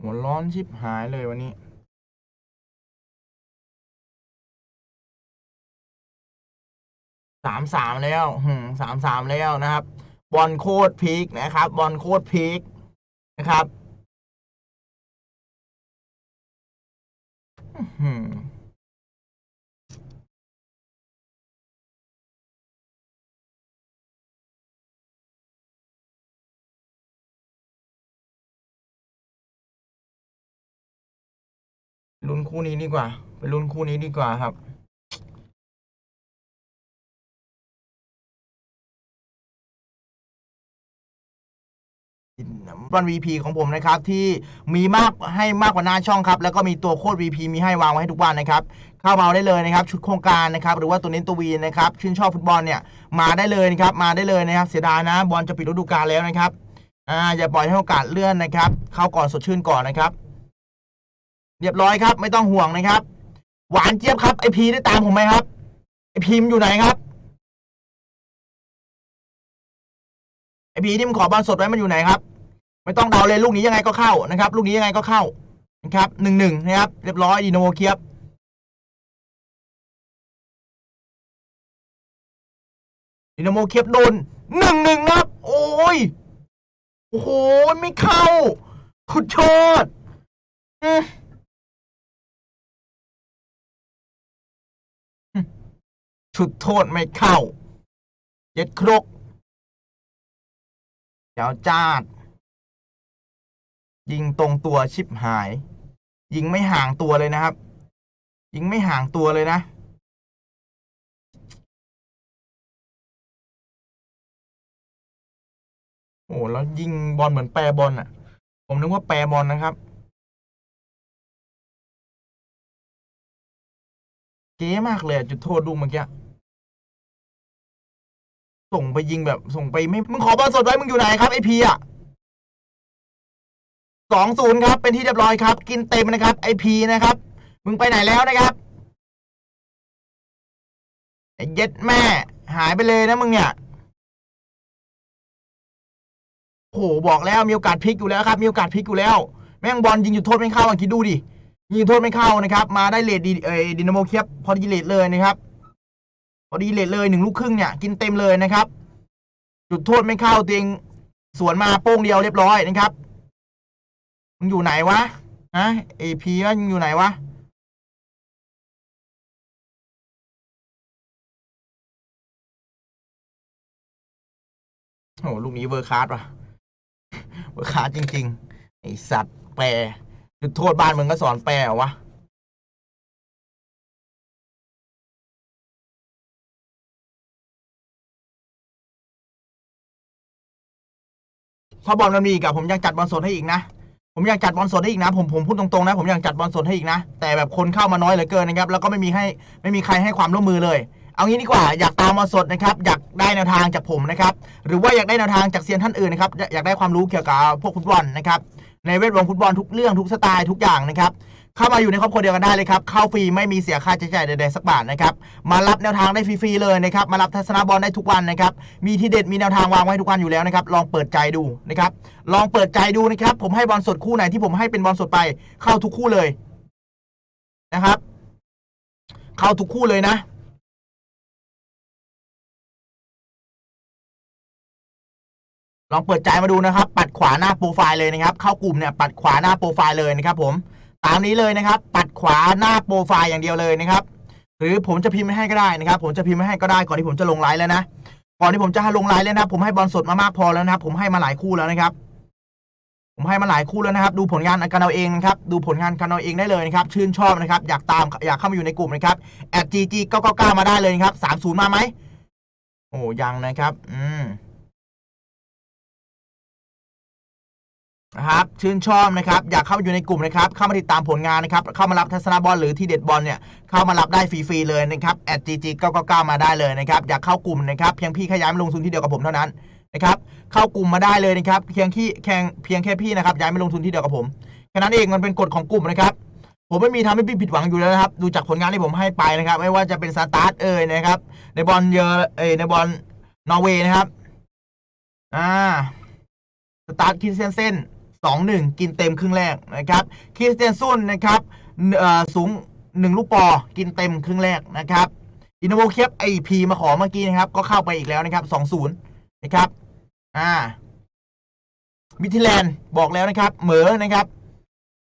หัวร้อนชิบหายเลยวันนี้สามสามแล้วสามสามแล้วนะครับ บอลโคตรพีคนะครับ บอลโคตรพีคนะครับ ลุ้นคู่นี้ดีกว่า ไปลุ้นคู่นี้ดีกว่าครับ วัน VP ของผมนะครับ ที่มีมากให้มากกว่าหน้าช่องครับ แล้วก็มีตัวโค้ด VP มีให้วางไว้ให้ทุกวันนะครับ เข้ามาเอาได้เลยนะครับ ชุดโครงการนะครับ หรือว่าตัวเน้นตัววีนะครับ ชื่นชอบฟุตบอลเนี่ย มาได้เลยนะครับ มาได้เลยนะครับ เสียดายนะ บอลจะปิดฤดูกาลแล้วนะครับ อ่า อย่าปล่อยให้โอกาสเลื่อนนะครับ เข้าก่อนสดชื่นก่อนนะครับ เรียบร้อยครับ ไม่ต้องห่วงนะครับ หวานเจี๊ยบครับไอพีได้ตามผมไหมครับไอพีมอยู่ไหนครับไอพีที่มันขอบอลสดไว้มันอยู่ไหนครับ ไม่ต้องเดาเลยลูกนี้ยังไงก็เข้านะครับ ลูกนี้ยังไงก็เข้านะครับหนึ่งหนึ่งนะครับ เรียบร้อยดีโนโมเคียบดีโนโมเคียบโดนหนึ่งหนึ่งนะครับ โอ้ย โอ้โห ไม่เข้าขุดโชดอืม ชุดโทษไม่เข้าเจ็ดครกเจ้าจาด ยิงตรงตัวชิบหาย ยิงไม่ห่างตัวเลยนะครับ ยิงไม่ห่างตัวเลยนะ โอ้แล้วยิงบอลเหมือนแปรบอลอะ ผมนึกว่าแปรบอลนะครับเก๋มากเลยจุดโทษลูกเมื่อกี้ ส่งไปยิงแบบส่งไปไม่ มึงขอบอลสดไว้ มึงอยู่ไหนครับไอพีอะสองศูนย์ครับ เป็นที่เรียบร้อยครับ กินเต็มนะครับไอพีนะครับ มึงไปไหนแล้วนะครับเย็ดแม่ หายไปเลยนะมึงเนี่ยโหบอกแล้วมีโอกาสพลิกอยู่แล้วครับ มีโอกาสพลิกอยู่แล้ว แม่งบอลยิงจุดโทษไม่เข้าลอะคิดดูดิยิงโทษไม่เข้านะครับ มาได้เลดดีเอดินาโมเคียบพอดีเลดเลยนะครับ พอดีเลดเลยหนึ่งลูกครึ่งเนี่ยกินเต็มเลยนะครับ จุดโทษไม่เข้าตัวเองสวนมาโป้งเดียวเรียบร้อยนะครับมึงอยู่ไหนวะฮะเอพีว่ามึงอยู่ไหนวะโหลูกนี้เวอร์คาร์ดว่ะ เวอร์คาร์ดจริง ๆ ไอสัตว์แปรจุดโทษบ้านมึงก็สอนแปรวะ ถ้าบอลมันมีอีกอะผมยังจัดบอลสดให้อีกนะ ผมอยากจัดบอลสดให้อีกนะ ผมผมพูดตรงๆนะ ผมอยากจัดบอลสดให้อีกนะ แต่แบบคนเข้ามาน้อยเหลือเกินนะครับ แล้วก็ไม่มีให้ไม่มีใครให้ความร่วมมือเลย เอางี้ดีกว่า อยากตามมาสดนะครับ อยากได้แนวทางจากผมนะครับ หรือว่าอยากได้แนวทางจากเซียนท่านอื่นนะครับ อยากอยากได้ความรู้เกี่ยวกับพวกฟุตบอลนะครับ ในเวทวงฟุตบอลทุกเรื่องทุกสไตล์ทุกอย่างนะครับเข้ามาอยู่ในครอบครัวเดียวกันได้เลยครับเข้าฟรีไม่มีเสียค่าใช้จ่ายใดๆสักบาทนะครับมารับแนวทางได้ฟรีๆเลยนะครับมารับทัศนบอลได้ทุกวันนะครับมีที่เด็ดมีแนวทางวางไว้ทุกวันอยู่แล้วนะครับลองเปิดใจดูนะครับลองเปิดใจดูนะครับผมให้บอลสดคู่ไหนที่ผมให้เป็นบอลสดไปเข้าทุกคู่เลยนะครับ เข้าทุกคู่เลยนะ ลองเปิดใจมาดูนะครับ ปัดขวาหน้าโปรไฟล์เลยนะครับ เข้ากลุ่มเนี่ยปัดขวาหน้าโปรไฟล์เลยนะครับ ผมตามนี้เลยนะครับ ปัดขวาหน้าโปรไฟล์อย่างเดียวเลยนะครับ หรือผมจะพิมพ์ไม่ให้ก็ได้นะครับ ผมจะพิมพ์ไม่ให้ก็ได้ก่อนที่ผมจะลงไลน์แล้วนะก่อนที่ผมจะลงไลน์แล้วนะผมให้บอลสดมามากพอแล้วนะครับ ผมให้มาหลายคู่แล้วนะครับผมให้มาหลายคู่แล้วนะครับ ดูผลงานกันเอาเองนะครับ ดูผลงานกันเอาเองได้เลยนะครับ ชื่นชอบนะครับ อยากตามอยากเข้ามาอยู่ในกลุ่มนะครับ @gg 999มาได้เลยนะครับ30มาไหมโอ้ยังนะครับ อืม นะครับชื่นชอบนะครับอยากเข้ามาอยู่ในกลุ่มนะครับเข้ามาติดตามผลงานนะครับเข้ามารับทัศนบอลหรือที่เด็ดบอลเนี่ยเข้ามารับได้ฟรีๆเลยนะครับ @gg 999มาได้เลยนะครับอยากเข้ากลุ่มนะครับเพียงพี่ขย้ายมาลงทุนที่เดียวกับผมเท่านั้นนะครับเข้ากลุ่มมาได้เลยนะครับเพียงที่แค่เพียงแค่พี่นะครับย้ายมาลงทุนที่เดียวกับผมแค่นั้นเองมันเป็นกฎของกลุ่มนะครับผมไม่มีทำให้พี่ผิดหวังอยู่แล้วนะครับดูจากผลงานที่ผมให้ไปนะครับ ไม่ว่าจะเป็นสตาร์ทเอ่ยนะครับในบอลเยอเอยในบอลนอร์เวย์นะครับอ่าสตาร์ทคิดเส้นเส้น สองหนึ่งกินเต็มครึ่งแรกนะครับคริสเตียนซุนนะครับสูงหนึ่งลูกปอ กินเต็มครึ่งแรกนะครับอินโนโวเคียบไอพีมาขอเมื่อกี้นะครับ ก็เข้าไปอีกแล้วนะครับสองศูนย์นะครับ อ่ามิทิแลนด์บอกแล้วนะครับ เหมอนะครับ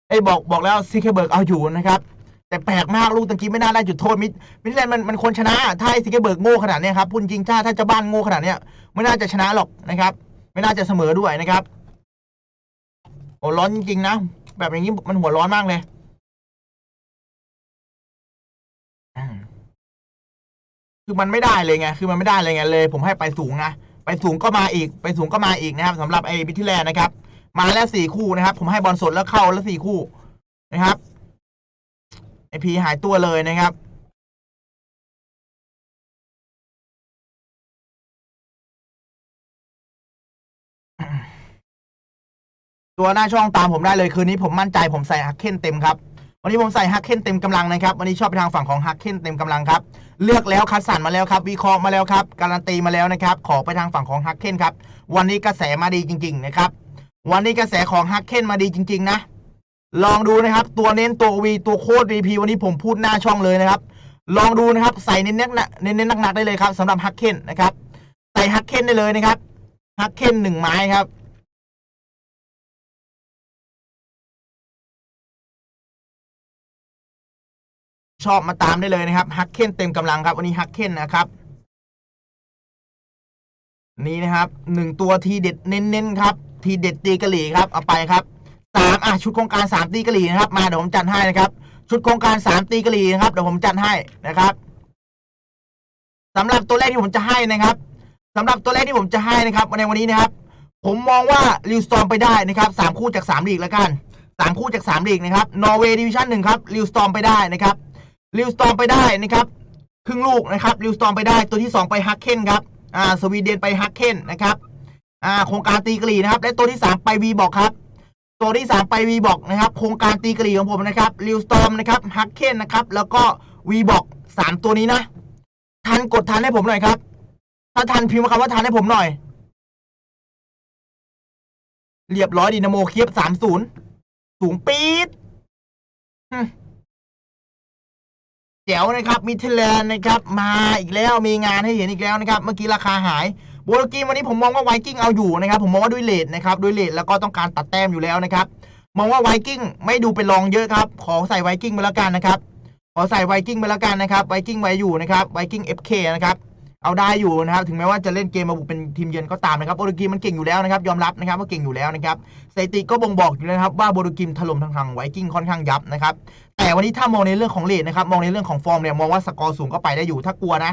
ไอ้บอกบอกแล้วซิเคเบิร์กเอาอยู่นะครับ แต่แปลกมากลูกตะกี้ไม่น่าได้จุดโทษมิมิทิแลนด์มันมันควรชนะ ถ้าไอ้ซิเคเบิร์กโง่ขนาดนี้ครับพูดจริงถ้าถ้าเจะบ้านโง่ขนาดนี้ไม่น่าจะชนะหรอกนะครับ ไม่น่าจะเสมอด้วยนะครับ โอ้ร้อนจริงๆนะ แบบอย่างนี้มันหัวร้อนมากเลยคือมันไม่ได้เลยไง คือมันไม่ได้เลยไงเลย ผมให้ไปสูงนะ ไปสูงก็มาอีก ไปสูงก็มาอีกนะครับสำหรับไอ้บิทิแลนนะครับ มาแล้วสี่คู่นะครับ ผมให้บอลสดแล้วเข้าแล้วสี่คู่นะครับไอพีหายตัวเลยนะครับ ตัวหน้าช่องตามผมได้เลยคืนนี้ผมมั่นใจผมใส่ฮักเคนเต็มครับวันนี้ผมใส่ฮักเคนเต็มกำลังนะครับวันนี้ชอบไปทางฝั่งของฮักเคนเต็มกำลังครับเลือกแล้วคัดสรรมาแล้วครับ วิเคราะห์มาแล้วครับ การันตีมาแล้วนะครับ ขอไปทางฝั่งของฮักเคนครับวันนี้กระแสมาดีจริง ๆ นะครับ วันนี้กระแสของฮักเคนมาดีจริง ๆ นะ ลองดูนะครับ ตัวเน้นตัววีตัวโคตร VP วันนี้ผมพูดหน้าช่องเลยนะครับ ลองดูนะครับใส่เน้นๆนะเน้นหนักๆได้เลยครับสำหรับฮักเคนนะครับใส่ฮักเคนได้เลยนะครับฮักเคนหนึ่งไม้ครับ ชอบมาตามได้เลยนะครับฮักเคนเต็มกำลังครับ วันนี้ฮักเคนนะครับนี่นะครับหนึ่งตัวทีเด็ดเน้นๆครับ ทีเด็ดตีกะหรี่ครับเอาไปครับสามอะชุดโครงการสามตีกะหรี่นะครับ มาเดี๋ยวผมจัดให้นะครับ ชุดโครงการสามตีกะหรี่นะครับเดี๋ยวผมจัดให้นะครับสำหรับตัวแรกที่ผมจะให้นะครับสำหรับตัวแรกที่ผมจะให้นะครับในวันนี้นะครับ ผมมองว่าลิวสตอมไปได้นะครับสามคู่จากสามลีกแล้วกันสามคู่จากสามลีกนะครับนอร์เวย์ดิวิชั่นหนึ่งครับลิวสตอมไปได้นะครับ ลิวสตอมไปได้นะครับครึ่งลูกนะครับลิวสตอมไปได้ตัวที่สองไปฮักเคนครับอ่าสวีเดนไปฮักเคนนะครับอ่าโครงการตีกรีนะครับ และตัวที่สามไปวีบอกครับ ตัวที่สามไปวีบอกนะครับ โครงการตีกรีของผมนะครับลิวสตอมนะครับฮักเคนนะครับ แล้วก็วีบอกสามตัวนี้นะ ทันกดทันให้ผมหน่อยครับ ถ้าทันพิมพ์คำว่าทันให้ผมหน่อยเรียบร้อยดีนาโมเคียบสามศูนย์สูงปี๊ดฮึ เจ๋วนะครับมิทแลนนะครับมาอีกแล้วมีงานให้เห็นอีกแล้วนะครับเมื่อกี้ราคาหายโบโลกินวันนี้ผมมองว่าไวกิ้งเอาอยู่นะครับผมมองว่าด้วยเลทนะครับด้วยเลทแล้วก็ต้องการตัดแต้มอยู่แล้วนะครับมองว่าไวกิ้งไม่ดูเป็นรองเยอะครับขอใส่ไวกิ้งไปแล้วกันนะครับขอใส่ไวกิ้งไปแล้วกันนะครับไวกิ้งไวอยู่นะครับไวกิ้งเอฟเคนะครับ เอาได้อยู่นะครับถึงแม้ว่าจะเล่นเกมมาบุกเป็นทีมเยือนก็ตามนะครับโบโลกีมันเก่งอยู่แล้วนะครับยอมรับนะครับว่าเก่งอยู่แล้วนะครับสถิติก็บ่งบอกอยู่แล้วนะครับว่าโบโลกิมถล่มทางทางไวกิ้งค่อนข้างยับนะครับแต่วันนี้ถ้ามองในเรื่องของเลทนะครับมองในเรื่องของฟอร์มเนี่ยมองว่าสกอร์สูงก็ไปได้อยู่ถ้ากลัวนะ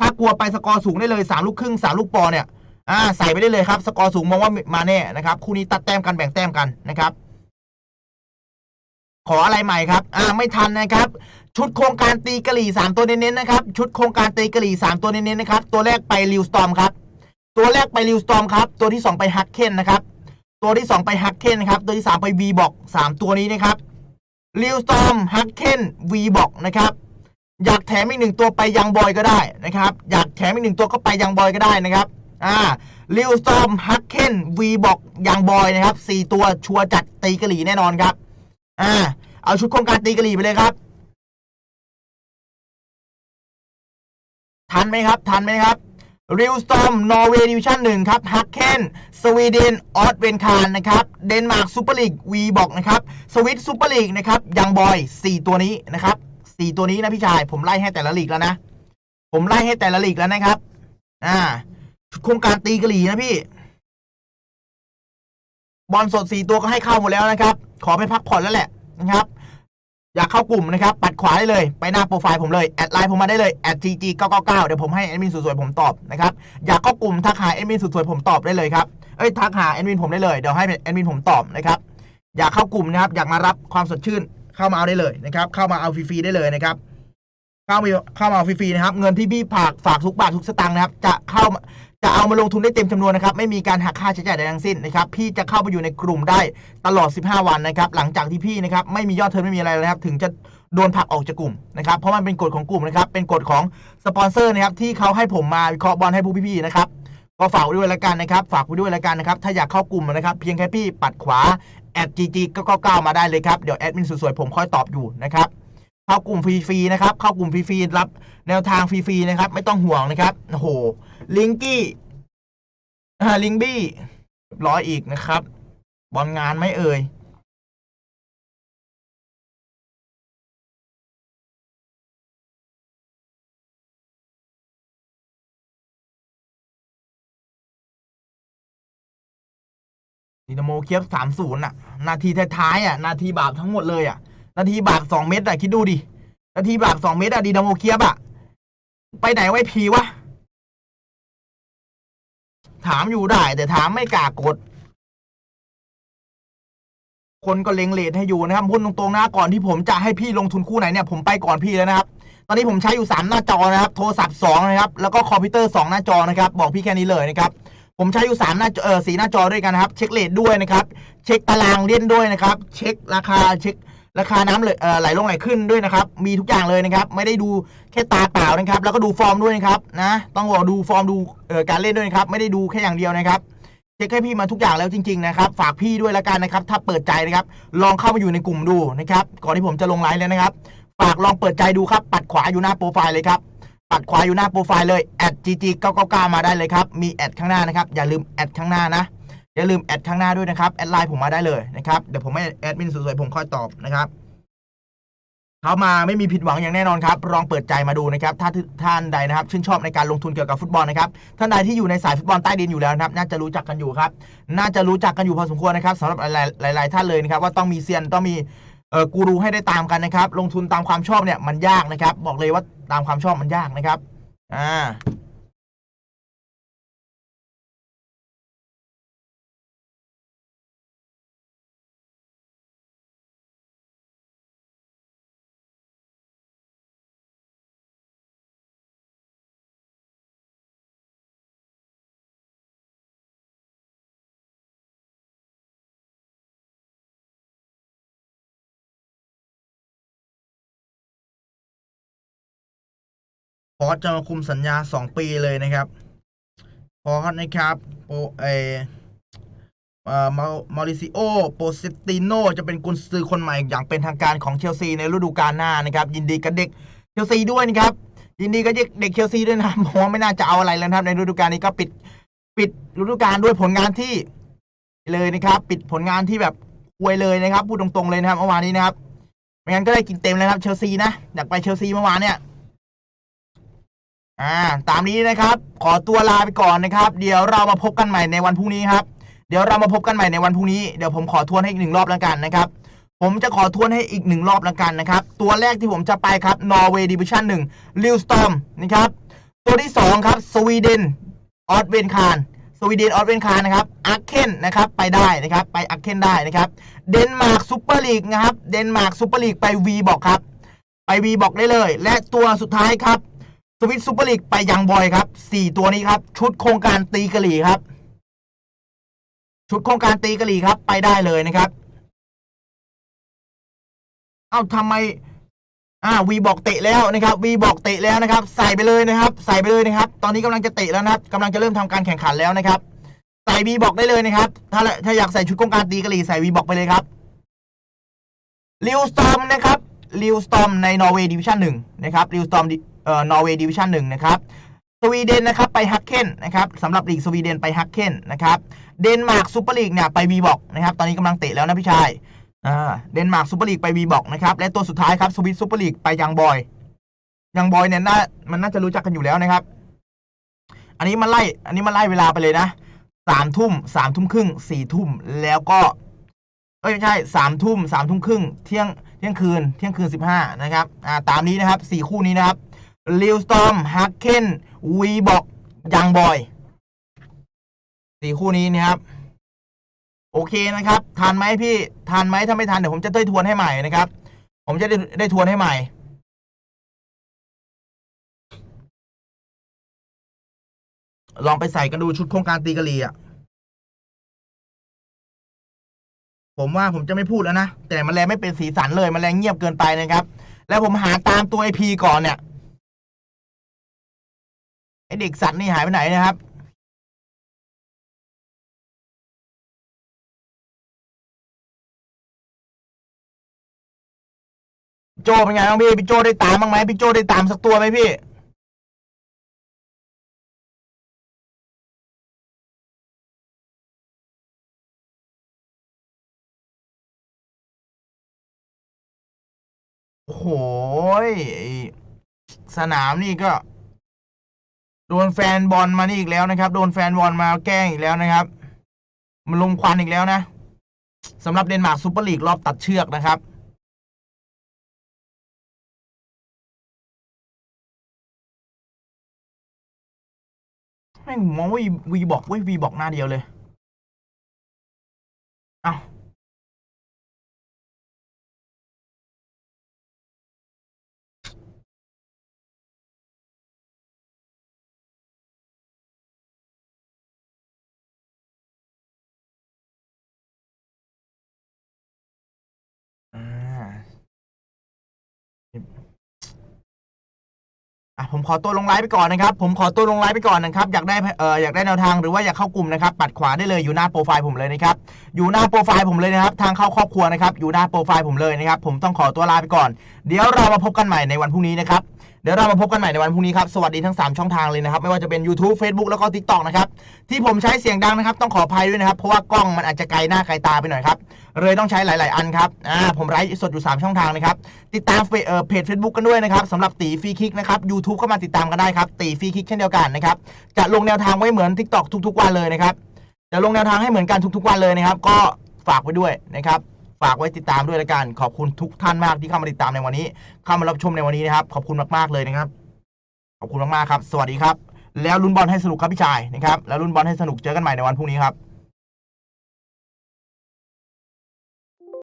ถ้ากลัวไปสกอร์สูงได้เลยสามลูกครึ่งสามลูกปอเนี่ยอ่าใส่ไปได้เลยครับสกอร์สูงมองว่ามาแน่นะครับคู่นี้ตัดแต้มกันแบ่งแต้มกันนะครับ ขออะไรใหม่ครับอ่าไม่ทันนะครับ ชุดโครงการตีกะหรี่สามตัวเน้นๆนะครับ ชุดโครงการตีกะหรี่สามตัวเน้นๆนะครับ ตัวแรกไปริวสตอมครับ ตัวแรกไปริวสตอมครับ ตัวที่สองไปฮักเคนนะครับ ตัวที่สองไปฮักเคนนะครับ ตัวที่สามไปวีบอกสามตัวนี้นะครับริวสตอมฮักเคนวีบอกนะครับอยากแถมอีกหนึ่งตัวไปยังบอยก็ได้นะครับ อยากแถมอีกหนึ่งตัวก็ไปยังบอยก็ได้นะครับ อ่าริวสตอมฮักเคนวีบอกยังบอยนะครับสี่ตัวชัวร์จัดตีกะหรี่แน่นอนครับ อ่าเอาชุดโครงการตีกะหรี่ไปเลยครับ ทันไหมครับ ทันไหมครับริวสตอมนอร์เวย์ดิวิชั่นหนึ่งครับฮักเคนสวีเดนออสเวนคารนะครับ เดนมาร์กซูเปอร์ลีกวีบอกนะครับ สวิตซูเปอร์ลีกนะครับยังบอยสี่ตัวนี้นะครับสี่ตัวนี้นะพี่ชาย ผมไล่ให้แต่ละลีกแล้วนะ ผมไล่ให้แต่ละลีกแล้วนะครับ อ่าโครงการตีกะหรี่นะพี่ บอลสดสี่ตัวก็ให้เข้าหมดแล้วนะครับ ขอไปพักผ่อนแล้วแหละนะครับ อยากเข้ากลุ่มนะครับ ปัดขวาได้เลย ไปหน้าโปรไฟล์ผมเลย แอดไลน์ผมมาได้เลยแอด gg 999เดี๋ยวผมให้แอดมินสวยๆผมตอบนะครับ อยากเข้ากลุ่มทักหาแอดมินสวยๆผมตอบได้เลยครับ เอ้ยทักหาแอดมินผมได้เลย เดี๋ยวให้แอดมินผมตอบนะครับ อยากเข้ากลุ่มนะครับ อยากมารับความสดชื่น เข้ามาเอาได้เลยนะครับ เข้ามาเอาฟรีๆได้เลยนะครับเข้ามาเข้ามาเอาฟรีๆนะครับ เงินที่พี่ฝากฝากทุกบาททุกสตางค์นะครับ จะเข้า จะเอามาลงทุนได้เต็มจำนวนนะครับ ไม่มีการหักค่าใช้จ่ายใดทั้งสิ้นนะครับ พี่จะเข้าไปอยู่ในกลุ่มได้ตลอด 15 วันนะครับ หลังจากที่พี่นะครับไม่มียอดเทิร์นไม่มีอะไรเลยนะครับ ถึงจะโดนผลักออกจากกลุ่มนะครับ เพราะมันเป็นกฎของกลุ่มนะครับ เป็นกฎของสปอนเซอร์นะครับที่เขาให้ผมมาวิเคราะห์บอลให้ผู้พี่ๆนะครับ ก็ฝากไว้ด้วยแล้วกันนะครับ ฝากไว้ด้วยแล้วกันนะครับ ถ้าอยากเข้ากลุ่มนะครับ เพียงแค่พี่ปัดขวา @gg ก็ก้ามาได้เลยครับ เดี๋ยวแอดมินสวยๆผมค่อยตอบอยู่นะครับ เข้ากลุ่มฟรีๆนะครับ เข้ากลุ่มฟรีๆรับแนวทางฟรีๆนะครับ ไม่ต้องห่วงนะครับโอ้โหลิงกี้อ่าลิงบี้ร้อยอีกนะครับบอลงานไม่เอ่ยดินาโมเคียบสามศูนย์อะ นาทีท้ายๆอะ นาทีบาปทั้งหมดเลยอะ นาทีบาปสองเมตรอะคิดดูดิ นาทีบาปสองเมตรอะดินาโมเคียบอะไปไหนไว้พีวะ ถามอยู่ได้ แต่ถามไม่กล้ากด คนก็เล็งเลทให้อยู่นะครับพูดตรงๆนะก่อนที่ผมจะให้พี่ลงทุนคู่ไหนเนี่ย ผมไปก่อนพี่แล้วนะครับ ตอนนี้ผมใช้อยู่สามหน้าจอนะครับ โทรศัพท์สองนะครับ แล้วก็คอมพิวเตอร์สองหน้าจอนะครับ บอกพี่แค่นี้เลยนะครับผมใช้อยู่สามหน้าจอเออสีหน้าจอด้วยกันนะครับ เช็คเลทด้วยนะครับ เช็คตารางเล่นด้วยนะครับ เช็คราคาเช็ค ราคาน้ำเลยไหลลงไหลขึ้นด้วยนะครับ มีทุกอย่างเลยนะครับ ไม่ได้ดูแค่ตาเปล่านะครับ แล้วก็ดูฟอร์มด้วยนะครับนะ ต้องบอกดูฟอร์มดูการเล่นด้วยนะครับ ไม่ได้ดูแค่อย่างเดียวนะครับเช็คให้พี่มาทุกอย่างแล้วจริงๆนะครับ ฝากพี่ด้วยแล้วกันนะครับ ถ้าเปิดใจนะครับ ลองเข้ามาอยู่ในกลุ่มดูนะครับ ก่อนที่ผมจะลงไลน์เลยนะครับ ฝากลองเปิดใจดูครับ ปัดขวาอยู่หน้าโปรไฟล์เลยครับ ปัดขวาอยู่หน้าโปรไฟล์เลยแอด gg 999มาได้เลยครับ มีแอดข้างหน้านะครับ อย่าลืมแอดข้างหน้านะ อย่าลืมแอดข้างหน้าด้วยนะครับแอดไลน์ผมมาได้เลยนะครับเดี๋ยวผมให้แอดมินสวยๆผมค่อยตอบนะครับเขามาไม่มีผิดหวังอย่างแน่นอนครับลองเปิดใจมาดูนะครับถ้าท่านใดนะครับ ชื่นชอบในการลงทุนเกี่ยวกับฟุตบอลนะครับท่านใดที่อยู่ในสายฟุตบอลใต้ดินอยู่แล้วนะครับ น่าจะรู้จักกันอยู่ครับ น่าจะรู้จักกันอยู่พอสมควรนะครับสำหรับหลายๆหลายๆท่านเลยนะครับ ว่าต้องมีเซียนต้องมีเอ่อกูรูให้ได้ตามกันนะครับ ลงทุนตามความชอบเนี่ยมันยากนะครับ บอกเลยว่าตามความชอบมันยากนะครับอ่า พอจะมาคุมสัญญาสองปีเลยนะครับ พอนะครับโปเอเออมามาริซิโอโปเซติโนจะเป็นกุนซือคนใหม่อย่างเป็นทางการของเชลซีในฤดูกาลหน้านะครับ ยินดีกับเด็กเชลซีด้วยนะครับ ยินดีกับเด็กเด็กเชลซีด้วยนะครับเพราะว่าไม่น่าจะเอาอะไรแล้วนะครับ ในฤดูกาลนี้ก็ปิดปิดฤดูกาลด้วยผลงานที่เลยนะครับ ปิดผลงานที่แบบอวยเลยนะครับพูดตรงๆเลยนะครับเมื่อวานนี้นะครับไม่งั้นก็ได้กินเต็มเลยครับเชลซีนะอยากไปเชลซีเมื่อวานเนี่ย อ่าตามนี้นะครับ ขอตัวลาไปก่อนนะครับ เดี๋ยวเรามาพบกันใหม่ในวันพรุ่งนี้ครับ เดี๋ยวเรามาพบกันใหม่ในวันพรุ่งนี้เดี๋ยวผมขอทวนให้อีกหนึ่งรอบแล้วกันนะครับ ผมจะขอทวนให้อีกหนึ่งรอบแล้วกันนะครับ ตัวแรกที่ผมจะไปครับนอร์เวย์ดิวิชั่นหนึ่งลิวสตอมนะครับ ตัวที่สองครับสวีเดนออสเวนคารสวีเดนออสเวนคารนะครับอาร์เคนนะครับไปได้นะครับไปอาร์เคนได้นะครับ เดนมาร์กซูเปอร์ลีกนะครับ เดนมาร์กซูเปอร์ลีกไปวีบอกครับ ไปวีบอกได้เลย และตัวสุดท้ายครับ สวิตซูเปอร์ลีกไปยังบอยครับสี่ตัวนี้ครับ ชุดโครงการตีกะหรี่ครับ ชุดโครงการตีกะหรี่ครับ ไปได้เลยนะครับ เอ้าทำไม อ่าวีบอกเตะแล้วนะครับวีบอกเตะแล้วนะครับ ใส่ไปเลยนะครับ ใส่ไปเลยนะครับ ตอนนี้กำลังจะเตะแล้วนะครับกำลังจะเริ่มทำการแข่งขันแล้วนะครับ ใส่วีบอกได้เลยนะครับ ถ้าถ้าอยากใส่ชุดโครงการตีกะหรี่ใส่วีบอกไปเลยครับลิวสตอมนะครับลิวสตอมในนอร์เวย์ดิวิชั่นหนึ่งนะครับลิวสตอม เอ่อนอร์เวย์ดิวิชั่นหนึ่งนะครับสวีเดนนะครับไปฮักเคนนะครับสำหรับลีกสวีเดนไปฮักเคนนะครับเดนมาร์กซูเปอร์ลีกเนี่ยไปวีบอกนะครับตอนนี้กำลังเตะแล้วนะพี่ชายอ่าเดนมาร์กซูเปอร์ลีกไปวีบอกนะครับและตัวสุดท้ายครับสวิตซูเปอร์ลีกไปยังบอยยังบอยเนี่ยน่ามันน่าจะรู้จักกันอยู่แล้วนะครับ อันนี้มาไล่อันนี้มาไล่เวลาไปเลยนะสามทุ่มสามทุ่มครึ่งสี่ทุ่มแล้วก็เอ้ยไม่ใช่สามทุ่มสามทุ่มครึ่งเที่ยงเที่ยงคืนเที่ยงคืนสิบห้านะครับอ่าตามนี้นะครับสี่คู่นี้นะครับ ลิวสตอมฮักเคนวีบอกยังบอยสี่คู่นี้นะครับ โอเคนะครับทันไหมพี่ทันไหมถ้าไม่ทันเดี๋ยวผมจะได้ทวนให้ใหม่นะครับ ผมจะได้ได้ทวนให้ใหม่ลองไปใส่กันดูชุดโครงการตีกะหรี่อะ ผมว่าผมจะไม่พูดแล้วนะ แต่มันแรงไม่เป็นสีสันเลย มันแรงเงียบเกินไปนะครับ แล้วผมหาตามตัวไอพีก่อนเนี่ย ไอเด็กสัตว์นี่หายไปไหนนะครับ โจเป็นไงบ้างพี่ พี่โจได้ตามบ้างไหมพี่โจได้ตามสักตัวไหมพี่ โอ้โหสนามนี่ก็ โดนแฟนบอลมานี่อีกแล้วนะครับ โดนแฟนบอลมาแกล้งอีกแล้วนะครับ มันลงควันอีกแล้วนะสำหรับเดนมาร์กซูเปอร์ลีกรอบตัดเชือกนะครับแม่งมองว่าวีบอกเว้ยวีบอกหน้าเดียวเลย อ่าอะผมขอตัวลงไลฟ์ไปก่อนนะครับ ผมขอตัวลงไลฟ์ไปก่อนนะครับ อยากได้เอ่ออยากได้แนวทางหรือว่าอยากเข้ากลุ่มนะครับ ปัดขวาได้เลยอยู่หน้าโปรไฟล์ผมเลยนะครับ อยู่หน้าโปรไฟล์ผมเลยนะครับ ทางเข้าครอบครัวนะครับ อยู่หน้าโปรไฟล์ผมเลยนะครับ ผมต้องขอตัวลาไปก่อน เดี๋ยวเรามาพบกันใหม่ในวันพรุ่งนี้นะครับ เดี๋ยวเรามาพบกันใหม่ในวันพรุ่งนี้ครับ สวัสดีทั้ง 3 ช่องทางเลยนะครับ ไม่ว่าจะเป็น YouTube Facebook แล้วก็ TikTok นะครับ ที่ผมใช้เสียงดังนะครับ ต้องขออภัยด้วยนะครับ เพราะว่ากล้องมันอาจจะไกลหน้าไกลตาไปหน่อยครับ เลยต้องใช้หลาย ๆ อันครับ อ่า ผมไลฟ์สดอยู่ 3 ช่องทางนะครับ ติดตามเเพจ Facebook กันด้วยนะครับสำหรับตีฟรีคิกนะครับ YouTube ก็มาติดตามกันได้ครับ ตีฟรีคิกเช่นเดียวกันนะครับ จะลงแนวทางไว้เหมือน TikTok ทุก ๆ วันเลยนะครับ จะลงแนวทางให้เหมือนกันทุก ๆ วันเลยนะครับ ก็ฝากไว้ด้วยนะครับ ฝากไว้ติดตามด้วยละกัน ขอบคุณทุกท่านมากที่เข้ามาติดตามในวันนี้ เข้ามารับชมในวันนี้นะครับ ขอบคุณมากๆเลยนะครับ ขอบคุณมากๆครับ สวัสดีครับ แล้วลุ้นบอลให้สนุกครับพี่ชายนะครับ แล้วลุ้นบอลให้สนุกเจอกันใหม่ในวันพรุ่งนี้ครับ